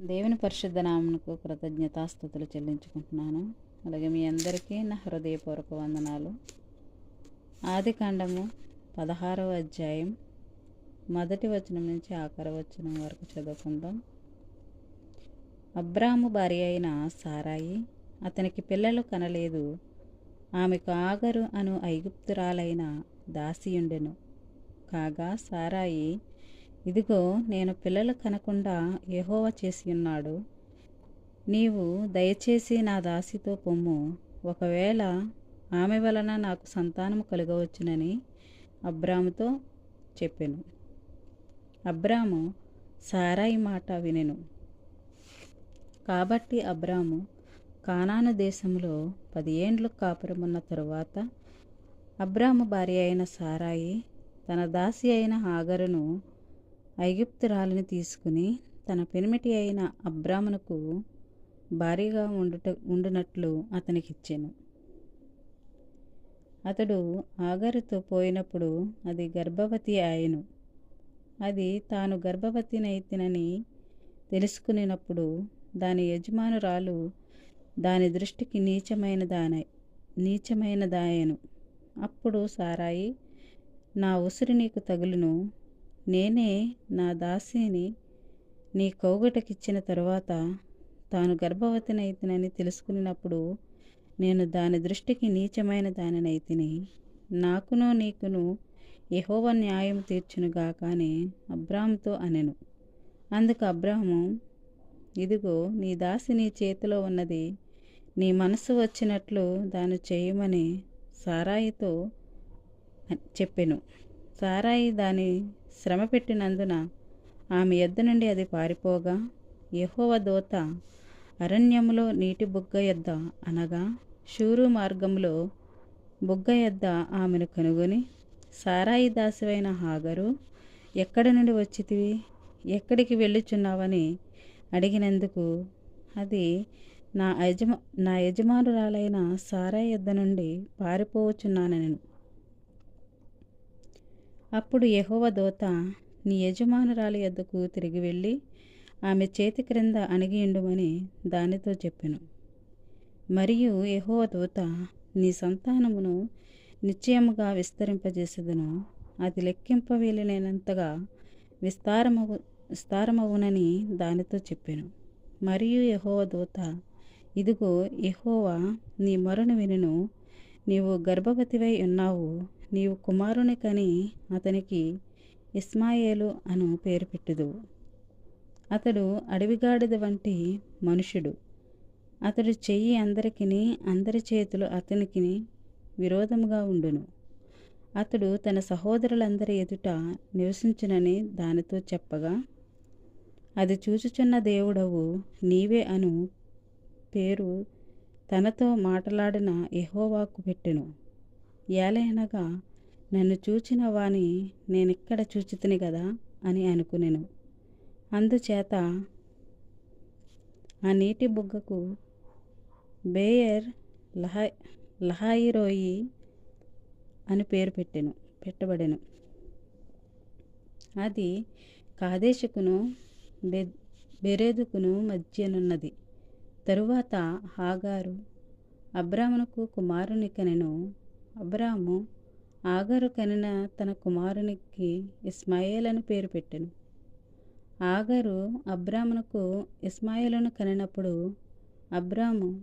దేవుని పరిశుద్ధ నామమునకు కృతజ్ఞతాస్థుతులు చెల్లించుకుంటున్నాను. అలాగే మీ అందరికీ నా హృదయపూర్వక వందనాలు. ఆది కాండము పదహారవ అధ్యాయం మొదటి వచనం నుంచి ఆఖరి వచనం వరకు చదువుకుందాం. అబ్రాము భార్య అయిన సారాయి అతనికి పిల్లలు కనలేదు. ఆమెకు ఆగరు అను ఐగుప్తురాలైన దాసియుండెను. కాగా సారాయి ఇదిగో నేను పిల్లలు కనకుండా యెహోవా చేసి ఉన్నాడు. నీవు దయచేసి నా దాసితో పొమ్ము. ఒకవేళ ఆమె వలన నాకు సంతానము కలగవచ్చునని అబ్రాముతో చెప్పెను. అబ్రాము సారాయి మాట వినెను. కాబట్టి అబ్రాము కానాను దేశంలో పది ఏండ్లు కాపురమున్న తరువాత అబ్రాము భార్య అయిన సారాయి తన దాసి అయిన హాగరును ఐగుప్తురాలిని తీసుకుని తన పెనిమిటి అయిన అబ్రామునకు భారీగా ఉండుట ఉండునట్లు అతనికిచ్చాను. అతడు ఆగరుతో పోయినప్పుడు అది గర్భవతి ఆయను. అది తాను గర్భవతినైతినని తెలుసుకునేటప్పుడు దాని యజమానురాలు దాని దృష్టికి నీచమైన దానై నీచమైన దాయను అప్పుడు సారాయి నా ఉసిరి నీకు తగులును నేనే నా దాసిని నీ కోగటకిచ్చిన తరువాత తాను గర్భవతినైతినని తెలుసుకున్నప్పుడు నేను దాని దృష్టికి నీచమైన దానినైతిని. నాకును నీకును యహోవ న్యాయం తీర్చునుగాక అని అబ్రాహంతో అనెను. అందుకు అబ్రాహము ఇదిగో నీ దాసి నీ చేతిలో ఉన్నది నీ మనసు వచ్చినట్లు దాన్ని చేయమని సారాయితో చెప్పెను. సారాయి దాని శ్రమ పెట్టినందున ఆమె ఎద్ద నుండి అది పారిపోగా యహోవ దోత అరణ్యములో నీటి బుగ్గ ఎద్ద అనగా షూరు మార్గంలో బుగ్గ ఎద్ద ఆమెను కనుగొని సారాయి దాసివైన హాగరు ఎక్కడి నుండి వచ్చితివి? ఎక్కడికి వెళ్ళుచున్నావని అడిగినందుకు అది నా యజమా నా యజమానురాలైన సారాయి యొద్ద నుండి పారిపోవచ్చున్నానను. అప్పుడు యహోవ దోత నీ యజమానురాలి యొద్దకు తిరిగి వెళ్ళి ఆమె చేతి క్రింద అణిగియుండుమని దానితో చెప్పెను. మరియు యహోవ దూత నీ సంతానమును నిశ్చయముగా విస్తరింపజేసేదను. అది లెక్కింపవేలినంతగా విస్తారమవు విస్తారమవునని దానితో చెప్పాను. మరియు యహోవ దూత ఇదిగో యహోవా నీ మొరను వినును. నీవు గర్భవతివై ఉన్నావు. నీవు కుమారుని కని అతనికి ఇస్మాయేలు అను పేరు పెట్టుదు. అతడు అడవిగాడిద వంటి మనుషుడు. అతడు చెయ్యి అందరికిని అందరి చేతులు అతనికి విరోధముగా ఉండును. అతడు తన సహోదరులందరి ఎదుట నివసించునని దానితో చెప్పగా అది చూచుచున్న దేవుడవు నీవే అను పేరు తనతో మాట్లాడిన ఎహోవాకు పెట్టెను. ఏలయనగా నన్ను చూచిన వాని నేనిక్కడ చూచితిని కదా అని అనుకునేను. అందుచేత ఆ నీటి బుగ్గకు బేయర్ లహా లహాయిరోయి అని పేరు పెట్టెను పెట్టబడెను. అది కాదేశకును బె బెరేదుకును మధ్యనున్నది. తరువాత హాగారు అబ్రామునకు కుమారుని కనెను అబ్రాము ఆగరు కనిన తన కుమారునికి ఇస్మాయేల్ అని పేరు పెట్టెను. ఆగరు అబ్రామునకు ఇస్మాయిలను కనినప్పుడు అబ్రాము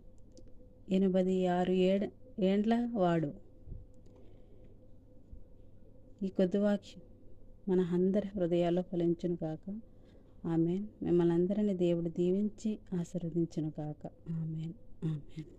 ఎనభై ఆరు ఏడ ఏండ్ల వాడు. ఈ కొద్ది వాక్యం మన అందరి హృదయాల్లో ఫలించును కాక ఆమెన్. మిమ్మల్ని అందరినీ దేవుడు దీవించి ఆశీర్వదించును కాక ఆమెన్. ఆమెన్.